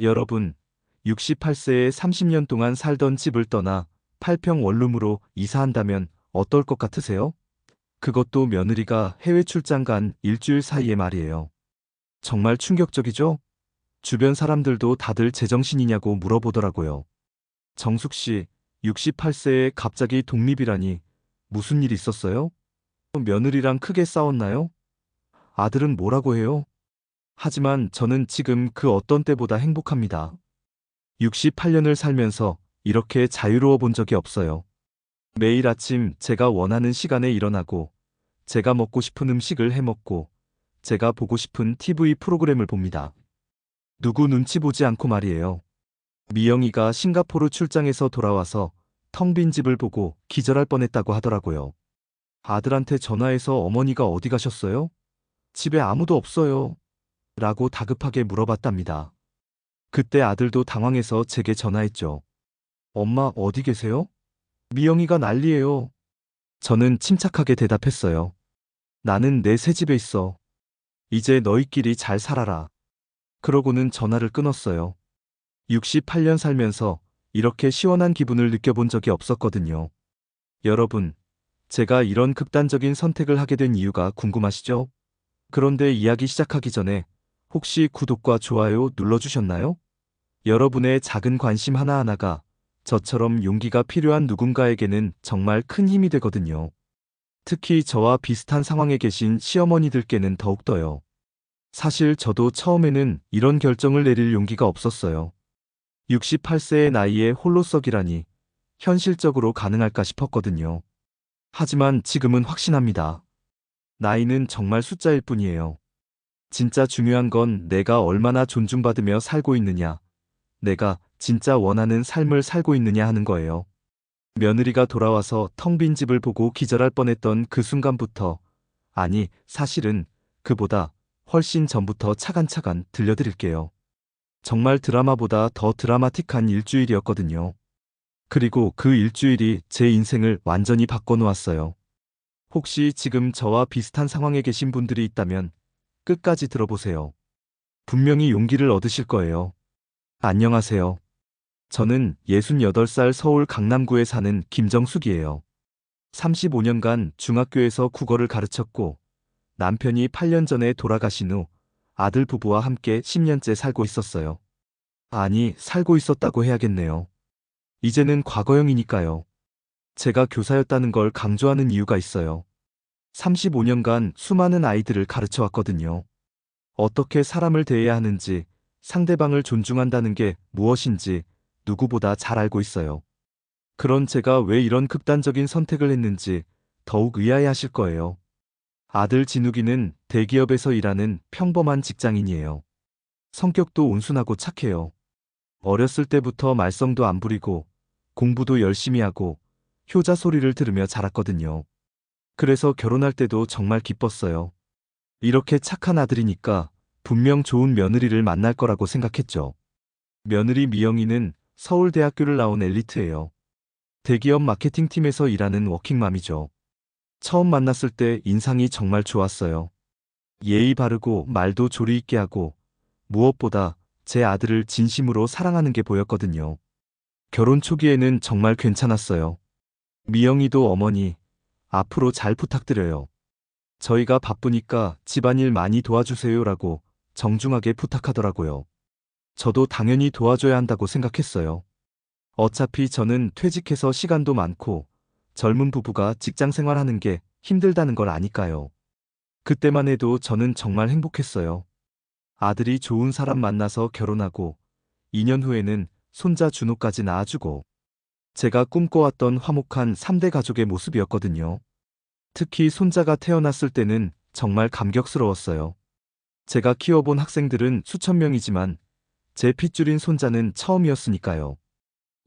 여러분, 68세에 30년 동안 살던 집을 떠나 8평 원룸으로 이사한다면 어떨 것 같으세요? 그것도 며느리가 해외 출장 간 일주일 사이에 말이에요. 정말 충격적이죠? 주변 사람들도 다들 제정신이냐고 물어보더라고요. 정숙 씨, 68세에 갑자기 독립이라니 무슨 일 있었어요? 며느리랑 크게 싸웠나요? 아들은 뭐라고 해요? 하지만 저는 지금 그 어떤 때보다 행복합니다. 68년을 살면서 이렇게 자유로워 본 적이 없어요. 매일 아침 제가 원하는 시간에 일어나고, 제가 먹고 싶은 음식을 해 먹고, 제가 보고 싶은 TV 프로그램을 봅니다. 누구 눈치 보지 않고 말이에요. 미영이가 싱가포르 출장에서 돌아와서 텅 빈 집을 보고 기절할 뻔했다고 하더라고요. 아들한테 전화해서 어머니가 어디 가셨어요? 집에 아무도 없어요. 라고 다급하게 물어봤답니다. 그때 아들도 당황해서 제게 전화했죠. 엄마 어디 계세요? 미영이가 난리예요. 저는 침착하게 대답했어요. 나는 내 새 집에 있어. 이제 너희끼리 잘 살아라. 그러고는 전화를 끊었어요. 68년 살면서 이렇게 시원한 기분을 느껴본 적이 없었거든요. 여러분, 제가 이런 극단적인 선택을 하게 된 이유가 궁금하시죠? 그런데 이야기 시작하기 전에 혹시 구독과 좋아요 눌러주셨나요? 여러분의 작은 관심 하나하나가 저처럼 용기가 필요한 누군가에게는 정말 큰 힘이 되거든요. 특히 저와 비슷한 상황에 계신 시어머니들께는 더욱더요. 사실 저도 처음에는 이런 결정을 내릴 용기가 없었어요. 68세의 나이에 홀로 서기라니 현실적으로 가능할까 싶었거든요. 하지만 지금은 확신합니다. 나이는 정말 숫자일 뿐이에요. 진짜 중요한 건 내가 얼마나 존중받으며 살고 있느냐, 내가 진짜 원하는 삶을 살고 있느냐 하는 거예요. 며느리가 돌아와서 텅 빈 집을 보고 기절할 뻔했던 그 순간부터, 아니, 사실은 그보다 훨씬 전부터 차간차간 들려드릴게요. 정말 드라마보다 더 드라마틱한 일주일이었거든요. 그리고 그 일주일이 제 인생을 완전히 바꿔놓았어요. 혹시 지금 저와 비슷한 상황에 계신 분들이 있다면 끝까지 들어보세요. 분명히 용기를 얻으실 거예요. 안녕하세요. 저는 68살 서울 강남구에 사는 김정숙이에요. 35년간 중학교에서 국어를 가르쳤고 남편이 8년 전에 돌아가신 후 아들 부부와 함께 10년째 살고 있었어요. 아니, 살고 있었다고 해야겠네요. 이제는 과거형이니까요. 제가 교사였다는 걸 강조하는 이유가 있어요. 35년간 수많은 아이들을 가르쳐 왔거든요. 어떻게 사람을 대해야 하는지, 상대방을 존중한다는 게 무엇인지 누구보다 잘 알고 있어요. 그런 제가 왜 이런 극단적인 선택을 했는지 더욱 의아해 하실 거예요. 아들 진욱이는 대기업에서 일하는 평범한 직장인이에요. 성격도 온순하고 착해요. 어렸을 때부터 말썽도 안 부리고 공부도 열심히 하고 효자 소리를 들으며 자랐거든요. 그래서 결혼할 때도 정말 기뻤어요. 이렇게 착한 아들이니까 분명 좋은 며느리를 만날 거라고 생각했죠. 며느리 미영이는 서울대학교를 나온 엘리트예요. 대기업 마케팅팀에서 일하는 워킹맘이죠. 처음 만났을 때 인상이 정말 좋았어요. 예의 바르고 말도 조리 있게 하고 무엇보다 제 아들을 진심으로 사랑하는 게 보였거든요. 결혼 초기에는 정말 괜찮았어요. 미영이도 어머니, 앞으로 잘 부탁드려요. 저희가 바쁘니까 집안일 많이 도와주세요라고 정중하게 부탁하더라고요. 저도 당연히 도와줘야 한다고 생각했어요. 어차피 저는 퇴직해서 시간도 많고 젊은 부부가 직장 생활하는 게 힘들다는 걸 아니까요. 그때만 해도 저는 정말 행복했어요. 아들이 좋은 사람 만나서 결혼하고 2년 후에는 손자 준호까지 낳아주고 제가 꿈꿔왔던 화목한 3대 가족의 모습이었거든요. 특히 손자가 태어났을 때는 정말 감격스러웠어요. 제가 키워본 학생들은 수천 명이지만 제 핏줄인 손자는 처음이었으니까요.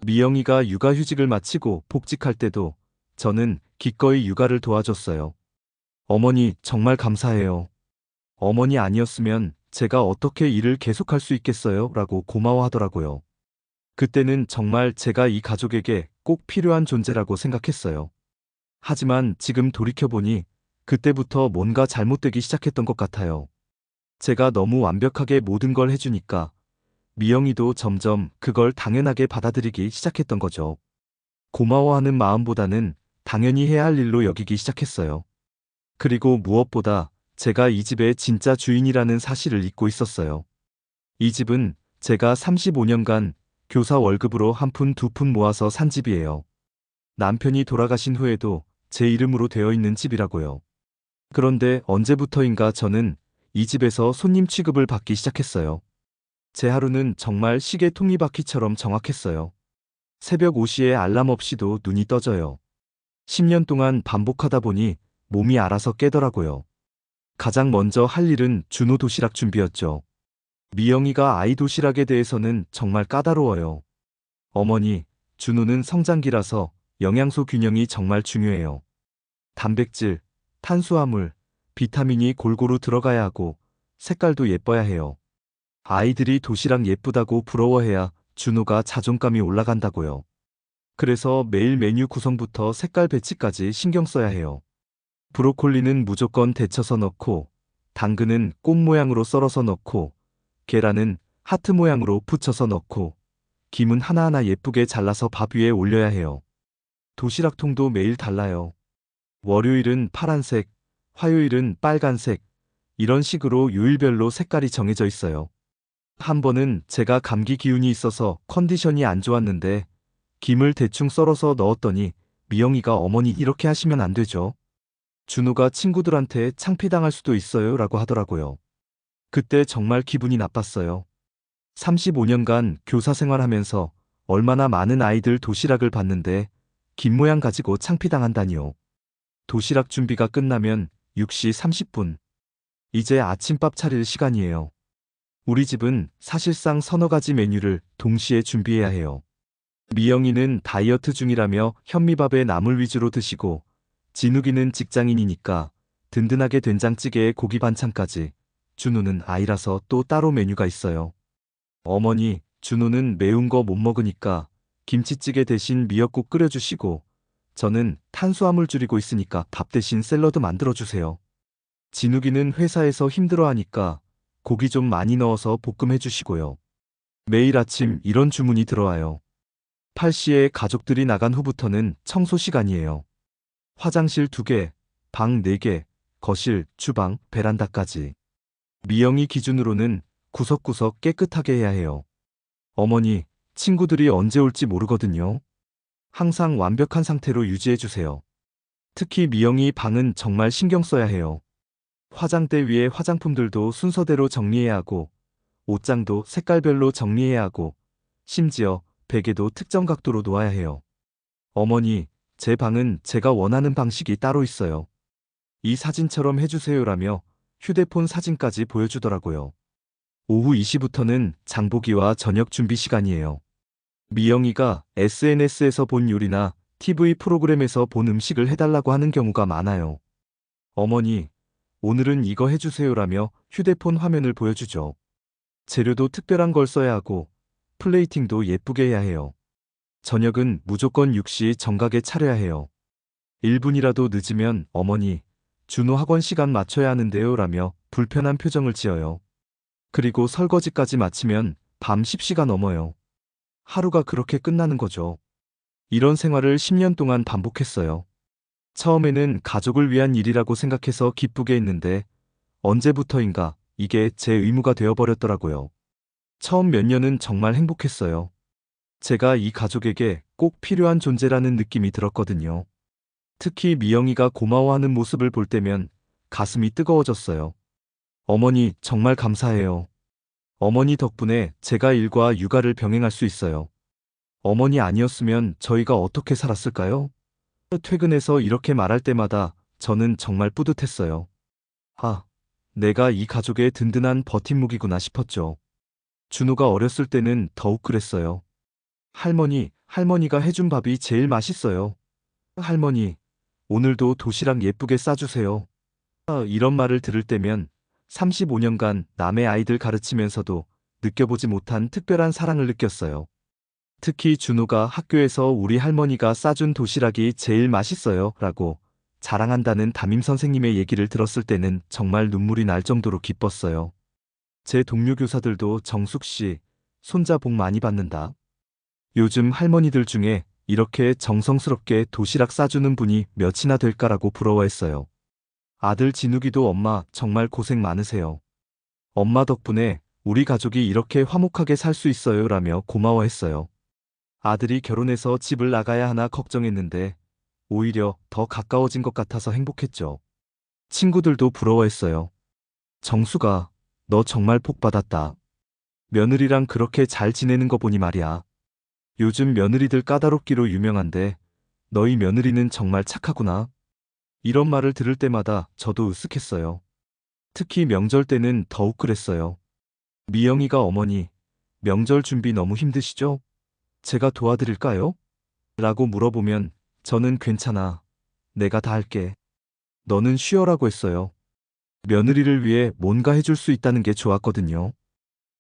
미영이가 육아휴직을 마치고 복직할 때도 저는 기꺼이 육아를 도와줬어요. 어머니 정말 감사해요. 어머니 아니었으면 제가 어떻게 일을 계속할 수 있겠어요? 라고 고마워하더라고요. 그때는 정말 제가 이 가족에게 꼭 필요한 존재라고 생각했어요. 하지만 지금 돌이켜보니 그때부터 뭔가 잘못되기 시작했던 것 같아요. 제가 너무 완벽하게 모든 걸 해주니까 미영이도 점점 그걸 당연하게 받아들이기 시작했던 거죠. 고마워하는 마음보다는 당연히 해야 할 일로 여기기 시작했어요. 그리고 무엇보다 제가 이 집의 진짜 주인이라는 사실을 잊고 있었어요. 이 집은 제가 35년간 교사 월급으로 한 푼 두 푼 모아서 산 집이에요. 남편이 돌아가신 후에도 제 이름으로 되어 있는 집이라고요. 그런데 언제부터인가 저는 이 집에서 손님 취급을 받기 시작했어요. 제 하루는 정말 시계 톱니바퀴처럼 정확했어요. 새벽 5시에 알람 없이도 눈이 떠져요. 10년 동안 반복하다 보니 몸이 알아서 깨더라고요. 가장 먼저 할 일은 준호 도시락 준비였죠. 미영이가 아이 도시락에 대해서는 정말 까다로워요. 어머니, 준호는 성장기라서 영양소 균형이 정말 중요해요. 단백질, 탄수화물, 비타민이 골고루 들어가야 하고 색깔도 예뻐야 해요. 아이들이 도시락 예쁘다고 부러워해야 준호가 자존감이 올라간다고요. 그래서 매일 메뉴 구성부터 색깔 배치까지 신경 써야 해요. 브로콜리는 무조건 데쳐서 넣고, 당근은 꽃 모양으로 썰어서 넣고, 계란은 하트 모양으로 붙여서 넣고, 김은 하나하나 예쁘게 잘라서 밥 위에 올려야 해요. 도시락통도 매일 달라요. 월요일은 파란색, 화요일은 빨간색, 이런 식으로 요일별로 색깔이 정해져 있어요. 한 번은 제가 감기 기운이 있어서 컨디션이 안 좋았는데 김을 대충 썰어서 넣었더니 미영이가 어머니 이렇게 하시면 안 되죠. 준호가 친구들한테 창피당할 수도 있어요 라고 하더라고요. 그때 정말 기분이 나빴어요. 35년간 교사 생활하면서 얼마나 많은 아이들 도시락을 봤는데 김 모양 가지고 창피당한다니요. 도시락 준비가 끝나면 6시 30분. 이제 아침밥 차릴 시간이에요. 우리 집은 사실상 서너 가지 메뉴를 동시에 준비해야 해요. 미영이는 다이어트 중이라며 현미밥에 나물 위주로 드시고 진욱이는 직장인이니까 든든하게 된장찌개에 고기 반찬까지 준우는 아이라서 또 따로 메뉴가 있어요. 어머니, 준우는 매운 거 못 먹으니까 김치찌개 대신 미역국 끓여주시고 저는 탄수화물 줄이고 있으니까 밥 대신 샐러드 만들어주세요. 진욱이는 회사에서 힘들어하니까 고기 좀 많이 넣어서 볶음해 주시고요. 매일 아침 이런 주문이 들어와요. 8시에 가족들이 나간 후부터는 청소 시간이에요. 화장실 2개, 방 4개, 거실, 주방, 베란다까지. 미영이 기준으로는 구석구석 깨끗하게 해야 해요. 어머니, 친구들이 언제 올지 모르거든요. 항상 완벽한 상태로 유지해 주세요. 특히 미영이 방은 정말 신경 써야 해요. 화장대 위에 화장품들도 순서대로 정리해야 하고, 옷장도 색깔별로 정리해야 하고, 심지어 베개도 특정 각도로 놓아야 해요. 어머니, 제 방은 제가 원하는 방식이 따로 있어요. 이 사진처럼 해주세요라며 휴대폰 사진까지 보여주더라고요. 오후 2시부터는 장보기와 저녁 준비 시간이에요. 미영이가 SNS에서 본 요리나 TV 프로그램에서 본 음식을 해달라고 하는 경우가 많아요. 어머니, 오늘은 이거 해주세요라며 휴대폰 화면을 보여주죠. 재료도 특별한 걸 써야 하고 플레이팅도 예쁘게 해야 해요. 저녁은 무조건 6시 정각에 차려야 해요. 1분이라도 늦으면 어머니, 준호 학원 시간 맞춰야 하는데요 라며 불편한 표정을 지어요. 그리고 설거지까지 마치면 밤 10시가 넘어요. 하루가 그렇게 끝나는 거죠. 이런 생활을 10년 동안 반복했어요. 처음에는 가족을 위한 일이라고 생각해서 기쁘게 했는데 언제부터인가 이게 제 의무가 되어버렸더라고요. 처음 몇 년은 정말 행복했어요. 제가 이 가족에게 꼭 필요한 존재라는 느낌이 들었거든요. 특히 미영이가 고마워하는 모습을 볼 때면 가슴이 뜨거워졌어요. 어머니, 정말 감사해요. 어머니 덕분에 제가 일과 육아를 병행할 수 있어요. 어머니 아니었으면 저희가 어떻게 살았을까요? 퇴근해서 이렇게 말할 때마다 저는 정말 뿌듯했어요. 아, 내가 이 가족의 든든한 버팀목이구나 싶었죠. 준호가 어렸을 때는 더욱 그랬어요. 할머니, 할머니가 해준 밥이 제일 맛있어요. 할머니, 오늘도 도시락 예쁘게 싸주세요. 아, 이런 말을 들을 때면 35년간 남의 아이들 가르치면서도 느껴보지 못한 특별한 사랑을 느꼈어요. 특히 준호가 학교에서 우리 할머니가 싸준 도시락이 제일 맛있어요 라고 자랑한다는 담임 선생님의 얘기를 들었을 때는 정말 눈물이 날 정도로 기뻤어요. 제 동료 교사들도 정숙 씨, 손자 복 많이 받는다. 요즘 할머니들 중에 이렇게 정성스럽게 도시락 싸주는 분이 몇이나 될까라고 부러워했어요. 아들 진욱이도 엄마 정말 고생 많으세요. 엄마 덕분에 우리 가족이 이렇게 화목하게 살 수 있어요 라며 고마워했어요. 아들이 결혼해서 집을 나가야 하나 걱정했는데 오히려 더 가까워진 것 같아서 행복했죠. 친구들도 부러워했어요. 정수가 너 정말 복 받았다. 며느리랑 그렇게 잘 지내는 거 보니 말이야. 요즘 며느리들 까다롭기로 유명한데 너희 며느리는 정말 착하구나. 이런 말을 들을 때마다 저도 으쓱했어요. 특히 명절 때는 더욱 그랬어요. 미영이가 어머니, 명절 준비 너무 힘드시죠? 제가 도와드릴까요? 라고 물어보면 저는 괜찮아. 내가 다 할게. 너는 쉬어라고 했어요. 며느리를 위해 뭔가 해줄 수 있다는 게 좋았거든요.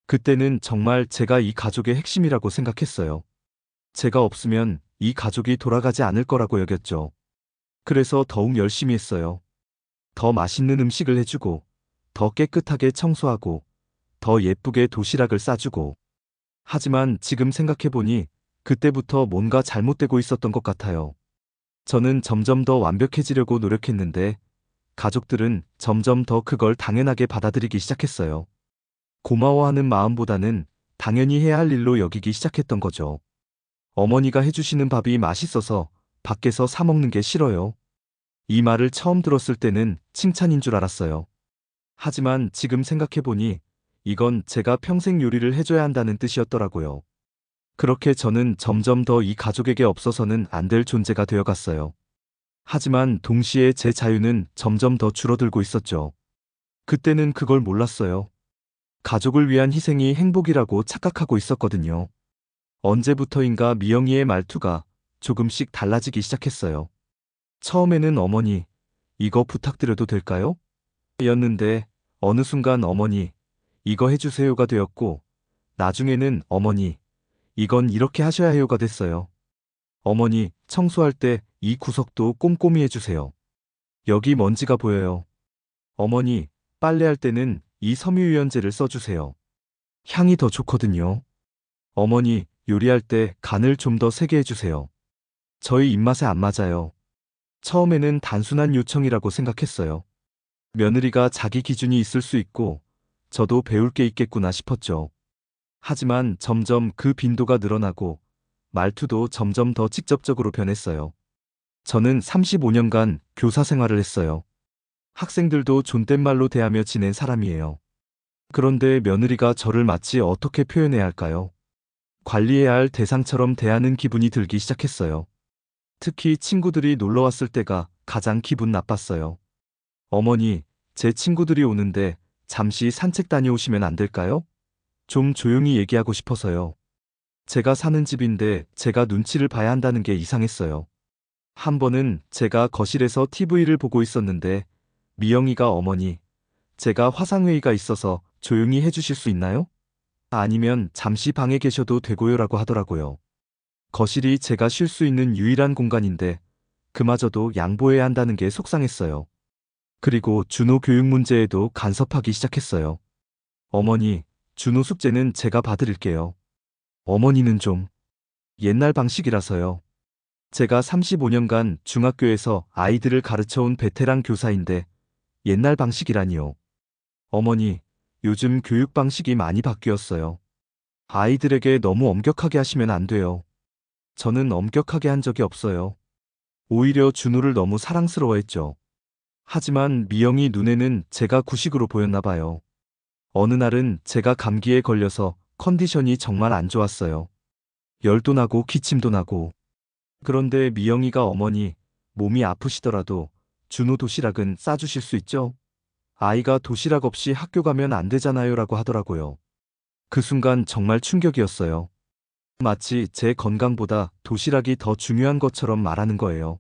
그때는 정말 제가 이 가족의 핵심이라고 생각했어요. 제가 없으면 이 가족이 돌아가지 않을 거라고 여겼죠. 그래서 더욱 열심히 했어요. 더 맛있는 음식을 해주고, 더 깨끗하게 청소하고, 더 예쁘게 도시락을 싸주고. 하지만 지금 생각해보니 그때부터 뭔가 잘못되고 있었던 것 같아요. 저는 점점 더 완벽해지려고 노력했는데 가족들은 점점 더 그걸 당연하게 받아들이기 시작했어요. 고마워하는 마음보다는 당연히 해야 할 일로 여기기 시작했던 거죠. 어머니가 해주시는 밥이 맛있어서 밖에서 사 먹는 게 싫어요. 이 말을 처음 들었을 때는 칭찬인 줄 알았어요. 하지만 지금 생각해보니 이건 제가 평생 요리를 해줘야 한다는 뜻이었더라고요. 그렇게 저는 점점 더 이 가족에게 없어서는 안 될 존재가 되어갔어요. 하지만 동시에 제 자유는 점점 더 줄어들고 있었죠. 그때는 그걸 몰랐어요. 가족을 위한 희생이 행복이라고 착각하고 있었거든요. 언제부터인가 미영이의 말투가 조금씩 달라지기 시작했어요. 처음에는 어머니, 이거 부탁드려도 될까요? 였는데 어느 순간 어머니, 이거 해주세요가 되었고, 나중에는 어머니, 이건 이렇게 하셔야 해요가 됐어요. 어머니, 청소할 때 이 구석도 꼼꼼히 해주세요. 여기 먼지가 보여요. 어머니, 빨래할 때는 이 섬유유연제를 써주세요. 향이 더 좋거든요. 어머니, 요리할 때 간을 좀 더 세게 해주세요. 저희 입맛에 안 맞아요. 처음에는 단순한 요청이라고 생각했어요. 며느리가 자기 기준이 있을 수 있고, 저도 배울 게 있겠구나 싶었죠. 하지만 점점 그 빈도가 늘어나고 말투도 점점 더 직접적으로 변했어요. 저는 35년간 교사 생활을 했어요. 학생들도 존댓말로 대하며 지낸 사람이에요. 그런데 며느리가 저를 마치 어떻게 표현해야 할까요? 관리해야 할 대상처럼 대하는 기분이 들기 시작했어요. 특히 친구들이 놀러 왔을 때가 가장 기분 나빴어요. 어머니, 제 친구들이 오는데 잠시 산책 다녀오시면 안 될까요? 좀 조용히 얘기하고 싶어서요. 제가 사는 집인데 제가 눈치를 봐야 한다는 게 이상했어요. 한 번은 제가 거실에서 TV를 보고 있었는데 미영이가 어머니, 제가 화상회의가 있어서 조용히 해주실 수 있나요? 아니면 잠시 방에 계셔도 되고요 라고 하더라고요. 거실이 제가 쉴 수 있는 유일한 공간인데 그마저도 양보해야 한다는 게 속상했어요. 그리고 준호 교육 문제에도 간섭하기 시작했어요. 어머니, 준호 숙제는 제가 봐드릴게요. 어머니는 좀 옛날 방식이라서요. 제가 35년간 중학교에서 아이들을 가르쳐온 베테랑 교사인데 옛날 방식이라니요. 어머니, 요즘 교육 방식이 많이 바뀌었어요. 아이들에게 너무 엄격하게 하시면 안 돼요. 저는 엄격하게 한 적이 없어요. 오히려 준호를 너무 사랑스러워했죠. 하지만 미영이 눈에는 제가 구식으로 보였나 봐요. 어느 날은 제가 감기에 걸려서 컨디션이 정말 안 좋았어요. 열도 나고 기침도 나고. 그런데 미영이가 어머니, 몸이 아프시더라도 준호 도시락은 싸주실 수 있죠? 아이가 도시락 없이 학교 가면 안 되잖아요 라고 하더라고요. 그 순간 정말 충격이었어요. 마치 제 건강보다 도시락이 더 중요한 것처럼 말하는 거예요.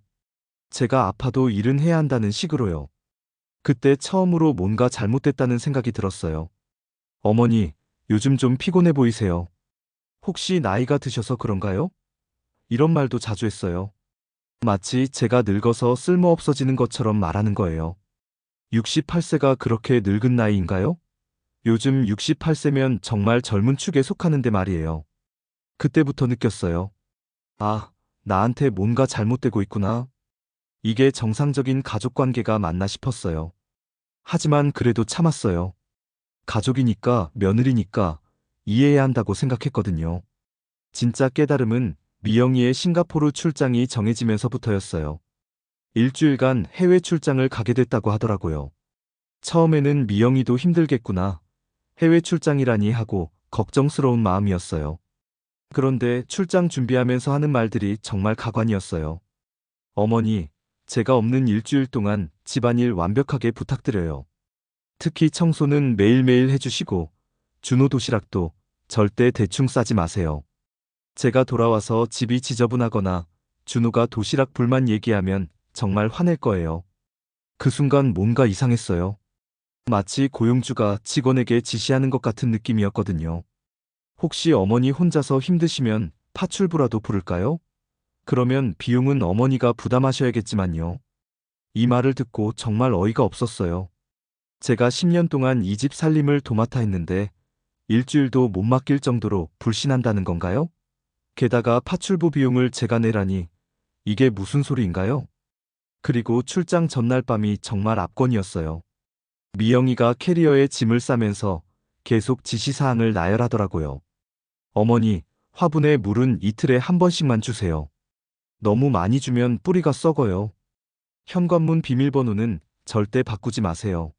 제가 아파도 일은 해야 한다는 식으로요. 그때 처음으로 뭔가 잘못됐다는 생각이 들었어요. 어머니, 요즘 좀 피곤해 보이세요. 혹시 나이가 드셔서 그런가요? 이런 말도 자주 했어요. 마치 제가 늙어서 쓸모 없어지는 것처럼 말하는 거예요. 68세가 그렇게 늙은 나이인가요? 요즘 68세면 정말 젊은 축에 속하는데 말이에요. 그때부터 느꼈어요. 아, 나한테 뭔가 잘못되고 있구나. 이게 정상적인 가족 관계가 맞나 싶었어요. 하지만 그래도 참았어요. 가족이니까, 며느리니까 이해해야 한다고 생각했거든요. 진짜 깨달음은 미영이의 싱가포르 출장이 정해지면서부터였어요. 일주일간 해외 출장을 가게 됐다고 하더라고요. 처음에는 미영이도 힘들겠구나. 해외 출장이라니 하고 걱정스러운 마음이었어요. 그런데 출장 준비하면서 하는 말들이 정말 가관이었어요. 어머니, 제가 없는 일주일 동안 집안일 완벽하게 부탁드려요. 특히 청소는 매일매일 해주시고, 준호 도시락도 절대 대충 싸지 마세요. 제가 돌아와서 집이 지저분하거나 준호가 도시락 불만 얘기하면 정말 화낼 거예요. 그 순간 뭔가 이상했어요. 마치 고용주가 직원에게 지시하는 것 같은 느낌이었거든요. 혹시 어머니 혼자서 힘드시면 파출부라도 부를까요? 그러면 비용은 어머니가 부담하셔야겠지만요. 이 말을 듣고 정말 어이가 없었어요. 제가 10년 동안 이 집 살림을 도맡아 했는데 일주일도 못 맡길 정도로 불신한다는 건가요? 게다가 파출부 비용을 제가 내라니 이게 무슨 소리인가요? 그리고 출장 전날 밤이 정말 압권이었어요. 미영이가 캐리어에 짐을 싸면서 계속 지시사항을 나열하더라고요. 어머니, 화분에 물은 이틀에 한 번씩만 주세요. 너무 많이 주면 뿌리가 썩어요. 현관문 비밀번호는 절대 바꾸지 마세요.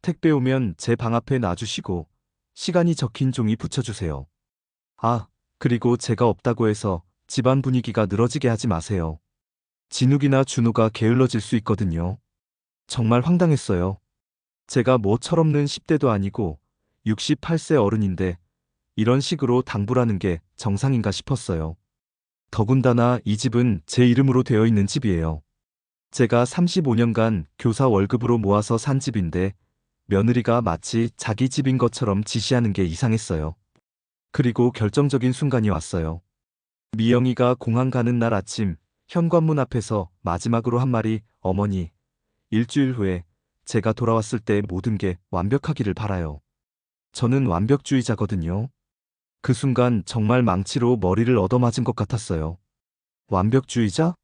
택배 오면 제 방 앞에 놔주시고 시간이 적힌 종이 붙여주세요. 아, 그리고 제가 없다고 해서 집안 분위기가 늘어지게 하지 마세요. 진욱이나 준우가 게을러질 수 있거든요. 정말 황당했어요. 제가 뭐 철없는 10대도 아니고 68세 어른인데 이런 식으로 당부라는 게 정상인가 싶었어요. 더군다나 이 집은 제 이름으로 되어 있는 집이에요. 제가 35년간 교사 월급으로 모아서 산 집인데 며느리가 마치 자기 집인 것처럼 지시하는 게 이상했어요. 그리고 결정적인 순간이 왔어요. 미영이가 공항 가는 날 아침 현관문 앞에서 마지막으로 한 말이 어머니, 일주일 후에 제가 돌아왔을 때 모든 게 완벽하기를 바라요. 저는 완벽주의자거든요. 그 순간 정말 망치로 머리를 얻어맞은 것 같았어요. 완벽주의자?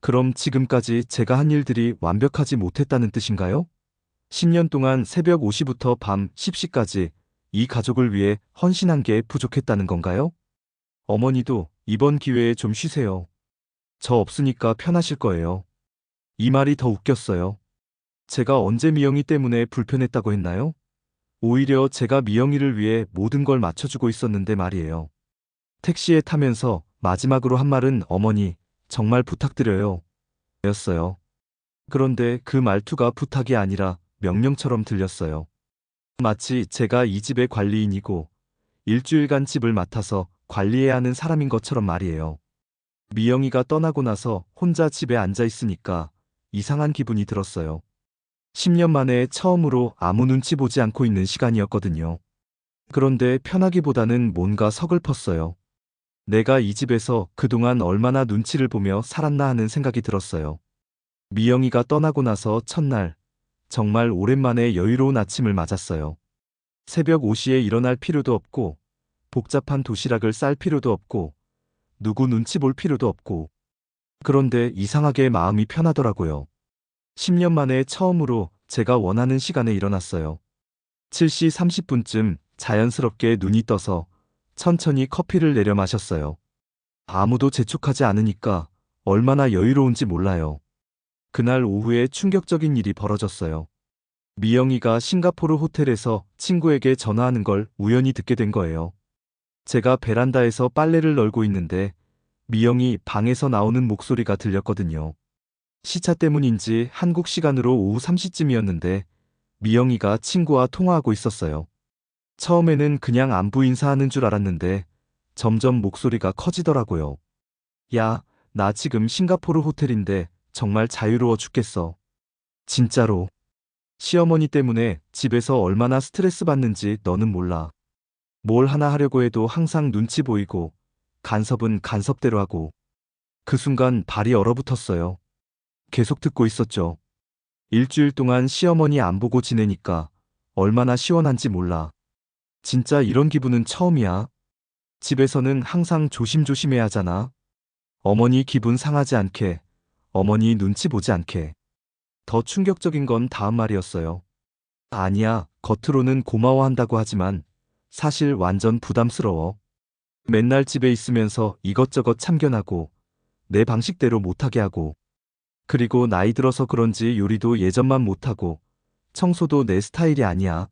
그럼 지금까지 제가 한 일들이 완벽하지 못했다는 뜻인가요? 10년 동안 새벽 5시부터 밤 10시까지 이 가족을 위해 헌신한 게 부족했다는 건가요? 어머니도 이번 기회에 좀 쉬세요. 저 없으니까 편하실 거예요. 이 말이 더 웃겼어요. 제가 언제 미영이 때문에 불편했다고 했나요? 오히려 제가 미영이를 위해 모든 걸 맞춰주고 있었는데 말이에요. 택시에 타면서 마지막으로 한 말은 어머니, 정말 부탁드려요. 였어요. 그런데 그 말투가 부탁이 아니라 명령처럼 들렸어요. 마치 제가 이 집의 관리인이고 일주일간 집을 맡아서 관리해야 하는 사람인 것처럼 말이에요. 미영이가 떠나고 나서 혼자 집에 앉아 있으니까 이상한 기분이 들었어요. 10년 만에 처음으로 아무 눈치 보지 않고 있는 시간이었거든요. 그런데 편하기보다는 뭔가 서글펐어요. 내가 이 집에서 그동안 얼마나 눈치를 보며 살았나 하는 생각이 들었어요. 미영이가 떠나고 나서 첫날, 정말 오랜만에 여유로운 아침을 맞았어요. 새벽 5시에 일어날 필요도 없고, 복잡한 도시락을 쌀 필요도 없고, 누구 눈치 볼 필요도 없고. 그런데 이상하게 마음이 편하더라고요. 10년 만에 처음으로 제가 원하는 시간에 일어났어요. 7시 30분쯤 자연스럽게 눈이 떠서 천천히 커피를 내려 마셨어요. 아무도 재촉하지 않으니까 얼마나 여유로운지 몰라요. 그날 오후에 충격적인 일이 벌어졌어요. 미영이가 싱가포르 호텔에서 친구에게 전화하는 걸 우연히 듣게 된 거예요. 제가 베란다에서 빨래를 널고 있는데 미영이 방에서 나오는 목소리가 들렸거든요. 시차 때문인지 한국 시간으로 오후 3시쯤이었는데 미영이가 친구와 통화하고 있었어요. 처음에는 그냥 안부 인사하는 줄 알았는데 점점 목소리가 커지더라고요. 야, 나 지금 싱가포르 호텔인데 정말 자유로워 죽겠어. 진짜로. 시어머니 때문에 집에서 얼마나 스트레스 받는지 너는 몰라. 뭘 하나 하려고 해도 항상 눈치 보이고 간섭은 간섭대로 하고 그 순간 발이 얼어붙었어요. 계속 듣고 있었죠. 일주일 동안 시어머니 안 보고 지내니까 얼마나 시원한지 몰라. 진짜 이런 기분은 처음이야. 집에서는 항상 조심조심해야 하잖아. 어머니 기분 상하지 않게, 어머니 눈치 보지 않게. 더 충격적인 건 다음 말이었어요. 아니야, 겉으로는 고마워한다고 하지만 사실 완전 부담스러워. 맨날 집에 있으면서 이것저것 참견하고 내 방식대로 못하게 하고 그리고 나이 들어서 그런지 요리도 예전만 못하고 청소도 내 스타일이 아니야.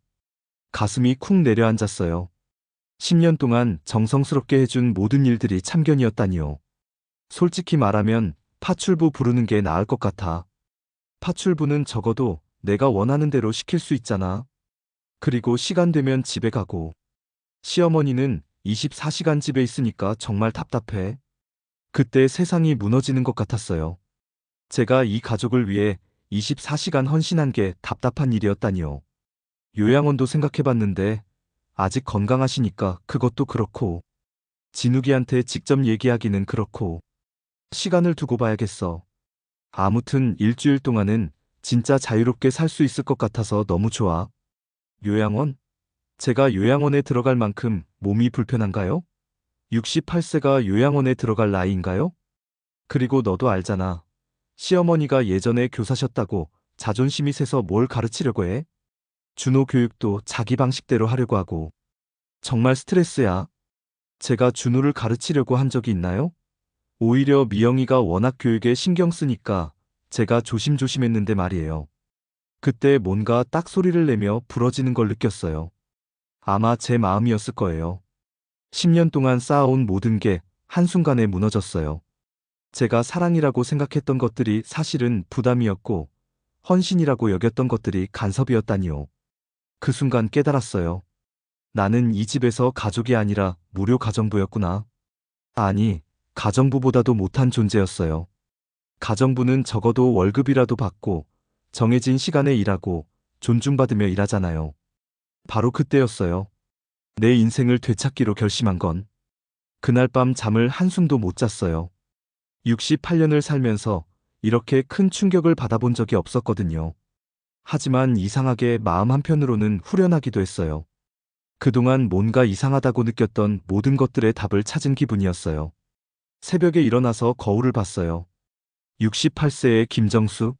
가슴이 쿵 내려앉았어요. 10년 동안 정성스럽게 해준 모든 일들이 참견이었다니요. 솔직히 말하면 파출부 부르는 게 나을 것 같아. 파출부는 적어도 내가 원하는 대로 시킬 수 있잖아. 그리고 시간 되면 집에 가고. 시어머니는 24시간 집에 있으니까 정말 답답해. 그때 세상이 무너지는 것 같았어요. 제가 이 가족을 위해 24시간 헌신한 게 답답한 일이었다니요. 요양원도 생각해봤는데 아직 건강하시니까 그것도 그렇고 진욱이한테 직접 얘기하기는 그렇고 시간을 두고 봐야겠어. 아무튼 일주일 동안은 진짜 자유롭게 살 수 있을 것 같아서 너무 좋아. 요양원? 제가 요양원에 들어갈 만큼 몸이 불편한가요? 68세가 요양원에 들어갈 나이인가요? 그리고 너도 알잖아. 시어머니가 예전에 교사셨다고 자존심이 세서 뭘 가르치려고 해? 준호 교육도 자기 방식대로 하려고 하고. 정말 스트레스야. 제가 준호를 가르치려고 한 적이 있나요? 오히려 미영이가 워낙 교육에 신경 쓰니까 제가 조심조심했는데 말이에요. 그때 뭔가 딱 소리를 내며 부러지는 걸 느꼈어요. 아마 제 마음이었을 거예요. 10년 동안 쌓아온 모든 게 한순간에 무너졌어요. 제가 사랑이라고 생각했던 것들이 사실은 부담이었고 헌신이라고 여겼던 것들이 간섭이었다니요. 그 순간 깨달았어요. 나는 이 집에서 가족이 아니라 무료 가정부였구나. 아니, 가정부보다도 못한 존재였어요. 가정부는 적어도 월급이라도 받고 정해진 시간에 일하고 존중받으며 일하잖아요. 바로 그때였어요. 내 인생을 되찾기로 결심한 건. 그날 밤 잠을 한숨도 못 잤어요. 68년을 살면서 이렇게 큰 충격을 받아본 적이 없었거든요. 하지만 이상하게 마음 한편으로는 후련하기도 했어요. 그동안 뭔가 이상하다고 느꼈던 모든 것들의 답을 찾은 기분이었어요. 새벽에 일어나서 거울을 봤어요. 68세의 김정수.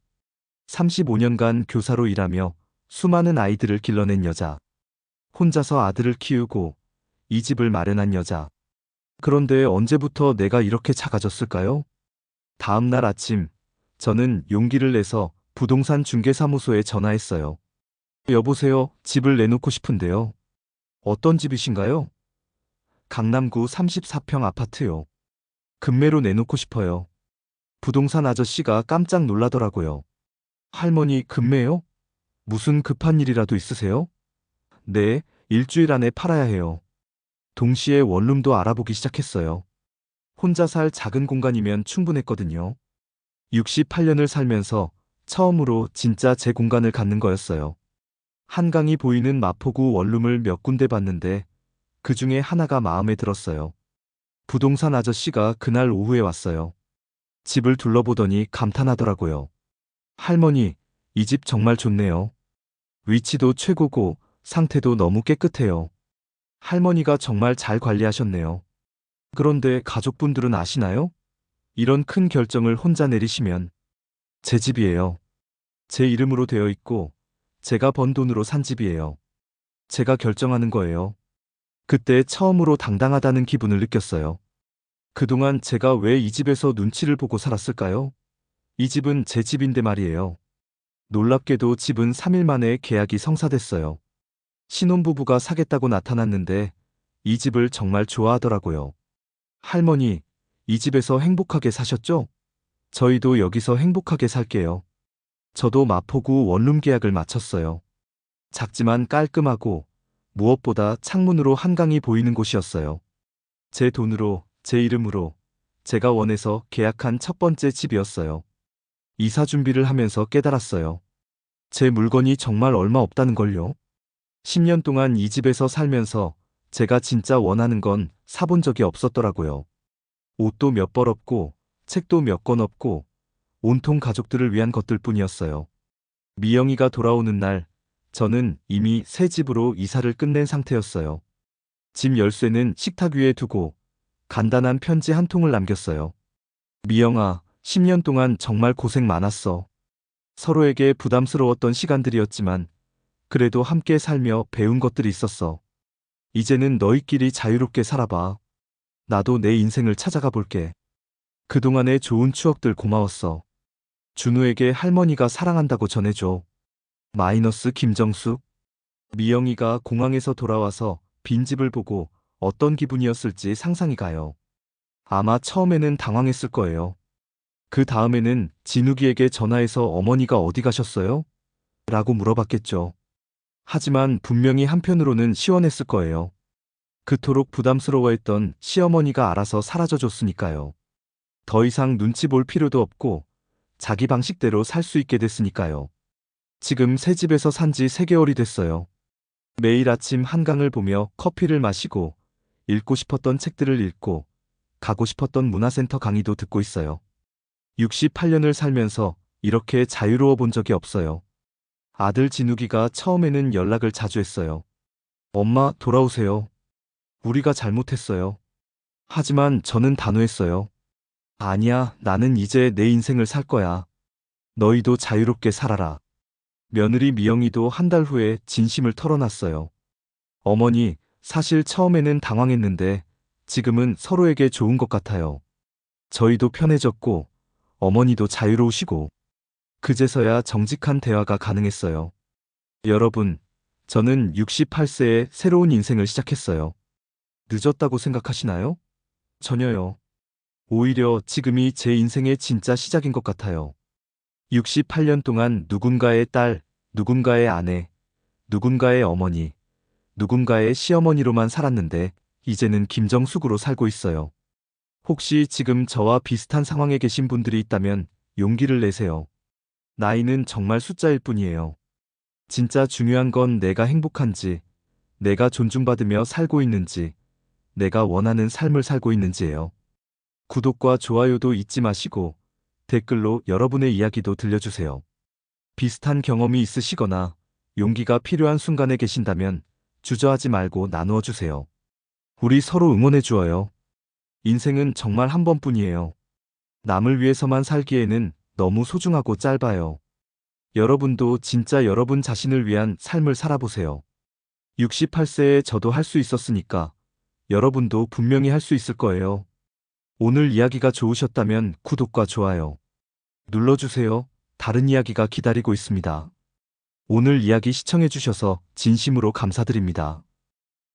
35년간 교사로 일하며 수많은 아이들을 길러낸 여자. 혼자서 아들을 키우고 이 집을 마련한 여자. 그런데 언제부터 내가 이렇게 작아졌을까요? 다음 날 아침, 저는 용기를 내서 부동산 중개사무소에 전화했어요. 여보세요, 집을 내놓고 싶은데요. 어떤 집이신가요? 강남구 34평 아파트요. 금매로 내놓고 싶어요. 부동산 아저씨가 깜짝 놀라더라고요. 할머니 금매요? 무슨 급한 일이라도 있으세요? 네, 일주일 안에 팔아야 해요. 동시에 원룸도 알아보기 시작했어요. 혼자 살 작은 공간이면 충분했거든요. 68년을 살면서 처음으로 진짜 제 공간을 갖는 거였어요. 한강이 보이는 마포구 원룸을 몇 군데 봤는데 그 중에 하나가 마음에 들었어요. 부동산 아저씨가 그날 오후에 왔어요. 집을 둘러보더니 감탄하더라고요. 할머니, 이 집 정말 좋네요. 위치도 최고고 상태도 너무 깨끗해요. 할머니가 정말 잘 관리하셨네요. 그런데 가족분들은 아시나요? 이런 큰 결정을 혼자 내리시면 제 집이에요. 제 이름으로 되어 있고 제가 번 돈으로 산 집이에요. 제가 결정하는 거예요. 그때 처음으로 당당하다는 기분을 느꼈어요. 그동안 제가 왜 이 집에서 눈치를 보고 살았을까요? 이 집은 제 집인데 말이에요. 놀랍게도 집은 3일 만에 계약이 성사됐어요. 신혼부부가 사겠다고 나타났는데 이 집을 정말 좋아하더라고요. 할머니, 이 집에서 행복하게 사셨죠? 저희도 여기서 행복하게 살게요. 저도 마포구 원룸 계약을 마쳤어요. 작지만 깔끔하고 무엇보다 창문으로 한강이 보이는 곳이었어요. 제 돈으로, 제 이름으로 제가 원해서 계약한 첫 번째 집이었어요. 이사 준비를 하면서 깨달았어요. 제 물건이 정말 얼마 없다는 걸요. 10년 동안 이 집에서 살면서 제가 진짜 원하는 건 사본 적이 없었더라고요. 옷도 몇 벌 없고, 책도 몇 권 없고, 온통 가족들을 위한 것들 뿐이었어요. 미영이가 돌아오는 날, 저는 이미 새 집으로 이사를 끝낸 상태였어요. 집 열쇠는 식탁 위에 두고 간단한 편지 한 통을 남겼어요. 미영아, 10년 동안 정말 고생 많았어. 서로에게 부담스러웠던 시간들이었지만 그래도 함께 살며 배운 것들이 있었어. 이제는 너희끼리 자유롭게 살아봐. 나도 내 인생을 찾아가 볼게. 그동안의 좋은 추억들 고마웠어. 준우에게 할머니가 사랑한다고 전해줘. 마이너스 김정숙. 미영이가 공항에서 돌아와서 빈집을 보고 어떤 기분이었을지 상상이 가요. 아마 처음에는 당황했을 거예요. 그 다음에는 진욱이에게 전화해서 어머니가 어디 가셨어요? 라고 물어봤겠죠. 하지만 분명히 한편으로는 시원했을 거예요. 그토록 부담스러워했던 시어머니가 알아서 사라져줬으니까요. 더 이상 눈치 볼 필요도 없고 자기 방식대로 살 수 있게 됐으니까요. 지금 새 집에서 산 지 3개월이 됐어요. 매일 아침 한강을 보며 커피를 마시고 읽고 싶었던 책들을 읽고 가고 싶었던 문화센터 강의도 듣고 있어요. 68년을 살면서 이렇게 자유로워 본 적이 없어요. 아들 진욱이가 처음에는 연락을 자주 했어요. 엄마, 돌아오세요. 우리가 잘못했어요. 하지만 저는 단호했어요. 아니야, 나는 이제 내 인생을 살 거야. 너희도 자유롭게 살아라. 며느리 미영이도 한 달 후에 진심을 털어놨어요. 어머니, 사실 처음에는 당황했는데 지금은 서로에게 좋은 것 같아요. 저희도 편해졌고 어머니도 자유로우시고 그제서야 정직한 대화가 가능했어요. 여러분, 저는 68세에 새로운 인생을 시작했어요. 늦었다고 생각하시나요? 전혀요. 오히려 지금이 제 인생의 진짜 시작인 것 같아요. 68년 동안 누군가의 딸, 누군가의 아내, 누군가의 어머니, 누군가의 시어머니로만 살았는데 이제는 김정숙으로 살고 있어요. 혹시 지금 저와 비슷한 상황에 계신 분들이 있다면 용기를 내세요. 나이는 정말 숫자일 뿐이에요. 진짜 중요한 건 내가 행복한지, 내가 존중받으며 살고 있는지, 내가 원하는 삶을 살고 있는지예요. 구독과 좋아요도 잊지 마시고 댓글로 여러분의 이야기도 들려주세요. 비슷한 경험이 있으시거나 용기가 필요한 순간에 계신다면 주저하지 말고 나누어 주세요. 우리 서로 응원해 주어요. 인생은 정말 한 번뿐이에요. 남을 위해서만 살기에는 너무 소중하고 짧아요. 여러분도 진짜 여러분 자신을 위한 삶을 살아보세요. 68세에 저도 할 수 있었으니까 여러분도 분명히 할 수 있을 거예요. 오늘 이야기가 좋으셨다면 구독과 좋아요 눌러주세요. 다른 이야기가 기다리고 있습니다. 오늘 이야기 시청해주셔서 진심으로 감사드립니다.